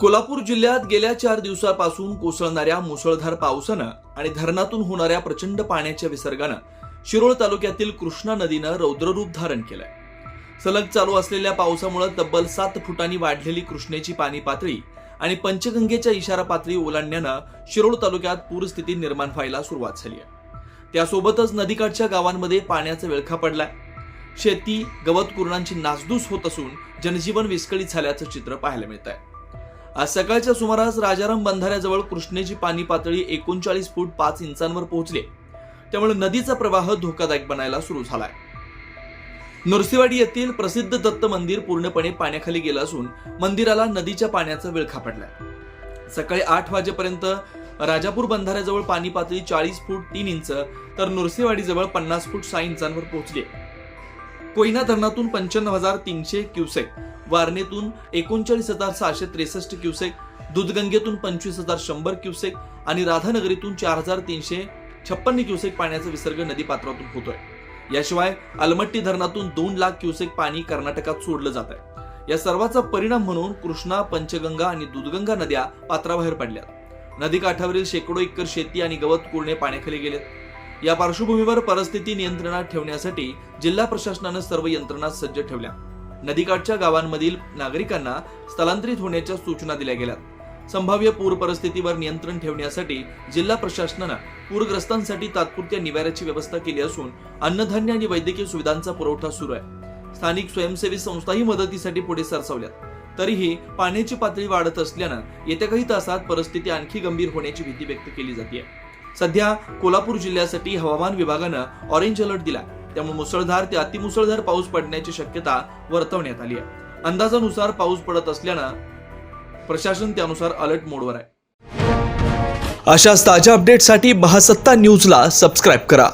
कोल्हापूर जिल्ह्यात गेल्या चार दिवसापासून कोसळणाऱ्या मुसळधार पावसानं आणि धरणातून होणाऱ्या प्रचंड पाण्याच्या विसर्गानं शिरोळ तालुक्यातील कृष्णा नदीनं रौद्ररूप धारण केलंय. सलग चालू असलेल्या पावसामुळे तब्बल सात फुटांनी वाढलेली कृष्णेची पाणी पातळी आणि पंचगंगेच्या इशारा पातळी ओलांडण्यानं शिरोळ तालुक्यात पूरस्थिती निर्माण व्हायला सुरुवात झाली आहे त्यासोबतच नदीकाठच्या गावांमध्ये पाण्याचा विळखा पडलाय. शेती गवत कुरणांची नासधूस होत असून जनजीवन विस्कळीत झाल्याचं चित्र पाहायला मिळत आहे आज सकाळच्या सुमारास राजाराम बंधाऱ्याजवळ कृष्णेची पाणी पातळी एकोणचाळीस फूट पाच इंचांवर पोहोचली. त्यामुळे नदीचा प्रवाह धोकादायक बनायला सुरू झालाय. नरसिवाडी येथील प्रसिद्ध दत्त मंदिर पूर्णपणे पाण्याखाली गेलं असून मंदिराला नदीच्या पाण्याचा विळखा पडलाय. सकाळी आठ वाजेपर्यंत राजापूर बंधाऱ्याजवळ पाणी पातळी चाळीस फूट तीन इंच तर नरसिंहवाडीजवळ पन्नास फूट सहा इंचांवर पोहोचली. कोयना धरणातून पंच्याण्णव हजार तीनशे क्युसेक वारणेतून एकोणचाळीस हजार सहाशे त्रेसष्ट क्युसेक दूधगंगेतून पंचवीस हजार शंभर क्युसेक आणि राधानगरीतून चार हजार तीनशे छप्पन्न क्युसेक पाण्याचा विसर्ग नदीपात्रातून होतोय. याशिवाय अलमट्टी धरणातून दोन लाख क्युसेक पाणी कर्नाटकात सोडलं जात आहे. या सर्वाचा परिणाम म्हणून कृष्णा पंचगंगा आणि दूधगंगा नद्या पात्राबाहेर पडल्या नदीकाठावरील शेकडो एकर शेती आणि गवत कुरणे पाण्याखाली गेलेत. या पार्श्वभूमीवर परिस्थिती नियंत्रणात ठेवण्यासाठी जिल्हा प्रशासनानं सर्व यंत्रणा सज्ज ठेवल्या. नदीकाठच्या गावांमधील नागरिकांना स्थलांतरित होण्याच्या सूचना दिल्या गेल्या. संभाव्य पूर परिस्थितीवर नियंत्रण ठेवण्यासाठी जिल्हा प्रशासनानं पूरग्रस्तांसाठी तात्पुरत्या निवाऱ्याची व्यवस्था केली असून अन्नधान्य आणि वैद्यकीय सुविधांचा पुरवठा सुरू आहे. स्थानिक स्वयंसेवी संस्थाही मदतीसाठी पुढे सरसावल्यात. तरीही पाण्याची पातळी वाढत असल्यानं येत्या काही तासात परिस्थिती आणखी गंभीर होण्याची भीती व्यक्त केली जाते सध्या कोल्हापूर जिल्ह्यासाठी हवामान विभागानं ऑरेंज अलर्ट दिला त्यामुळे मुसळधार ते अतिमुसळधार पाऊस पडण्याची शक्यता वर्तवण्यात आली आहे. अंदाजानुसार पाऊस पडत असल्यानं प्रशासन त्यानुसार अलर्ट मोडवर आहे. अशाच ताज्या अपडेटसाठी बहासत्ता न्यूजला सबस्क्राईब करा.